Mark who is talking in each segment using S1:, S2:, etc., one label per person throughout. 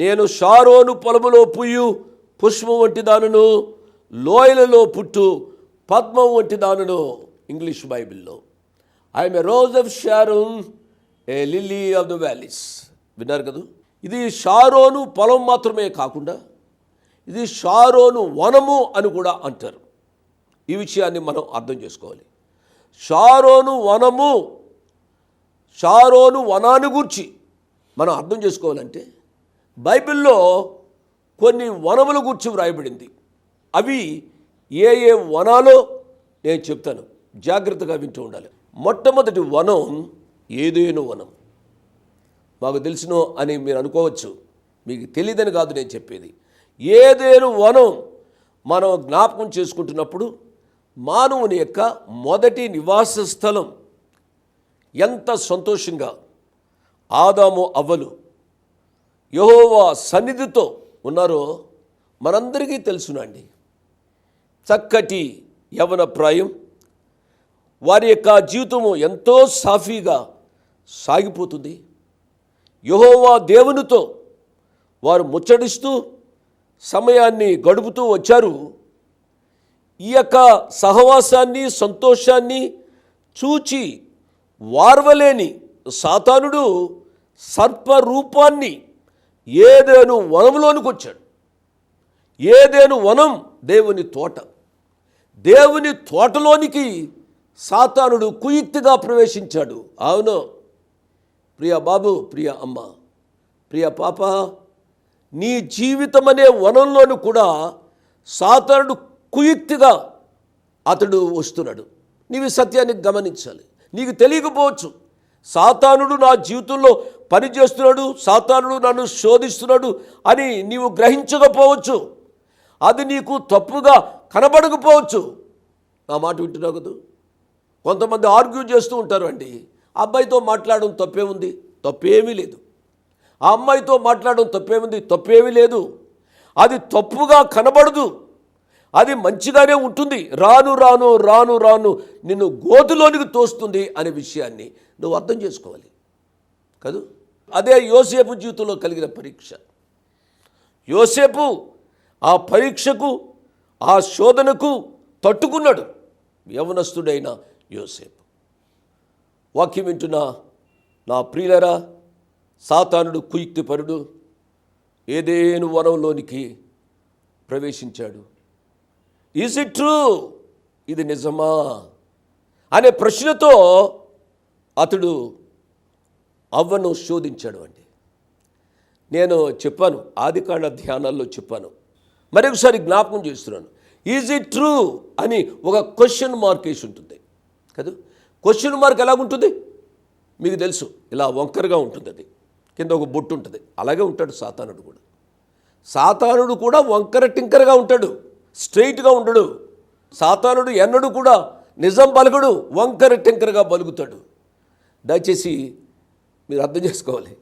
S1: నేను షారోను పొలములో పుయ్యు పుష్పం వంటి దానును లోయలలో పుట్టు పద్మం వంటి దానును ఇంగ్లీష్ బైబిల్లో. I'm a rose of Sharon a lily of the valleys విన్నారు కదా? ఇది షారోను పొలం మాత్రమే కాకుండా ఇది షారోను వనము అని కూడా అంటారు. ఈ విషయాన్ని మనం అర్థం చేసుకోవాలి. షారోను వనము షారోను వనాన్ని గూర్చి మనం అర్థం చేసుకోవాలంటే బైబిల్లో కొన్ని వనముల గురించి వ్రాయబడింది. అవి ఏ ఏ వనాలో నేను చెప్తాను. జాగ్రత్తగా వింటూ ఉండాలి. మొట్టమొదటి వనం ఏదేను వనం. మాకు తెలిసినో అని మీరు అనుకోవచ్చు. మీకు తెలియదని కాదు నేను చెప్పేది. ఏదేను వనం మనం జ్ఞాపకం చేసుకుంటున్నప్పుడు మానవుని యొక్క మొదటి నివాస స్థలం ఎంత సంతోషంగా. ఆదాము అవ్వలు యహోవా సన్నిధితో ఉన్నారో మనందరికీ తెలుసునండి. చక్కటి యవన ప్రాయం వారి యొక్క జీవితము ఎంతో సాఫీగా సాగిపోతుంది. యహోవా దేవునితో వారు ముచ్చడిస్తూ సమయాన్ని గడుపుతూ వచ్చారు. ఈ యొక్క సహవాసాన్ని సంతోషాన్ని చూచి వార్వలేని సాతానుడు సర్పరూపాన్ని ఏదేను వనంలోనికి వచ్చాడు ఏదేను వనం? దేవుని తోట. దేవుని తోటలోనికి సాతానుడు కుయుక్తిగా ప్రవేశించాడు. అవును. ప్రియ బాబు ప్రియ అమ్మ ప్రియ పాప నీ జీవితం అనే వనంలోను కూడా సాతానుడు కుయుక్తిగా అతడు వస్తున్నాడు. నీవి సత్యాన్ని గమనించాలి. నీకు తెలియకపోవచ్చు. సాతానుడు నా జీవితంలో పనిచేస్తున్నాడు సాతానుడు నన్ను శోధిస్తున్నాడు అని నీవు గ్రహించకపోవచ్చు. అది నీకు తప్పుగా కనబడకపోవచ్చు. నా మాట వింటున్నావు కదా? కొంతమంది ఆర్గ్యూ చేస్తూ ఉంటారు అండి. అబ్బాయితో మాట్లాడడం తప్పే ఉంది తప్పేమీ లేదు. ఆ అమ్మాయితో మాట్లాడడం తప్పేముంది తప్పేమీ లేదు. అది తప్పుగా కనబడదు. అది మంచిగానే ఉంటుంది. రాను రాను రాను రాను నిన్ను గోతులోనికి తోస్తుంది అనే విషయాన్ని నువ్వు అర్థం చేసుకోవాలి. కదూ? అదే యోసేపు జీవితంలో కలిగిన పరీక్ష. యోసేపు ఆ పరీక్షకు ఆ శోధనకు తట్టుకున్నాడు. యవనస్తుడైన యోసేపు. వాక్యం వింటున్న నా ప్రియులరా సాతానుడు కుయుక్తిపరుడు ఏదేను వనంలోనికి ప్రవేశించాడు. ఈజ్ ఇట్ ట్రూ ఇది నిజమా? అనే ప్రశ్నతో అతడు అవ్వను శోధించాడు అండి. నేను చెప్పాను ఆదికాండ ధ్యానాల్లో చెప్పాను. మరొకసారి జ్ఞాపకం చేస్తున్నాను. ఈజ్ ఇట్ ట్రూ అని ఒక క్వశ్చన్ మార్క్ వేసి ఉంటుంది. కదా? క్వశ్చన్ మార్క్ ఎలాగుంటుంది? మీకు తెలుసు ఇలా వంకరగా ఉంటుంది అది. కింద ఒక బొట్టు ఉంటుంది. అలాగే ఉంటాడు సాతానుడు కూడా. సాతానుడు కూడా వంకర టింకరగా ఉంటాడు. స్ట్రైట్గా ఉండడు. సాతానుడు ఎన్నడూ కూడా నిజం పలుకుడు వంకర టింకరగా పలుకుతాడు. దయచేసి మీరు అర్థం చేసుకోవాలి.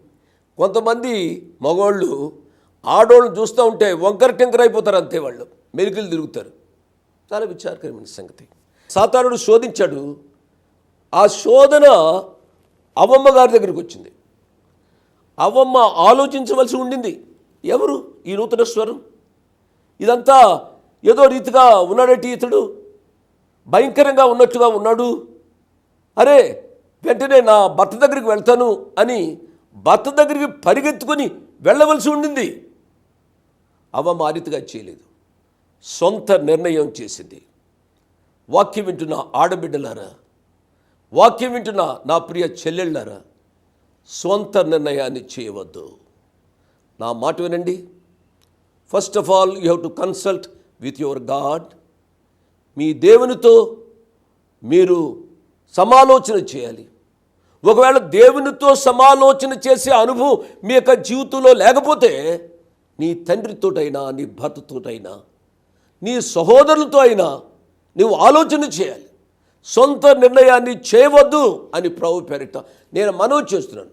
S1: కొంతమంది మగవాళ్ళు ఆడోళ్ళు చూస్తూ ఉంటే వంకర టింకర అయిపోతారు అంతే వాళ్ళు. మెరుకులు తిరుగుతారు. చాలా విచారకరమైన సంగతి. సాతానుడు శోధించాడు. ఆ శోధన అవ్వమ్మ గారి దగ్గరికి వచ్చింది. అవ్వమ్మ ఆలోచించవలసి ఉండింది. ఎవరు? ఈ నూతన స్వరం. ఇదంతా ఏదో రీతిగా ఉన్నాడటి ఇతడు? భయంకరంగా ఉన్నట్టుగా ఉన్నాడు. అరే వెంటనే నా భర్త దగ్గరికి వెళ్తాను అని భర్త దగ్గరికి పరిగెత్తుకొని వెళ్ళవలసి ఉండింది. అవ ఆ చేయలేదు. సొంత నిర్ణయం చేసింది. వాక్యం వింటున్న ఆడబిడ్డలారా వాక్యం వింటున్న నా ప్రియ చెల్లెళ్ళారా సొంత నిర్ణయాన్ని చేయవద్దు. నా మాట వినండి. First of all you have to consult with your god మీ దేవునితో మీరు సమాలోచన చేయాలి. ఒకవేళ దేవునితో సమాలోచన చేసే అనుభవం మీ యొక్క జీవితంలో లేకపోతే నీ తండ్రితోటైనా నీ భర్తతోటైనా నీ సహోదరులతో అయినా నువ్వు ఆలోచన చేయాలి. సొంత నిర్ణయాన్ని చేయవద్దు అని ప్రభు పేరిట నేను మనవి చేస్తున్నాను.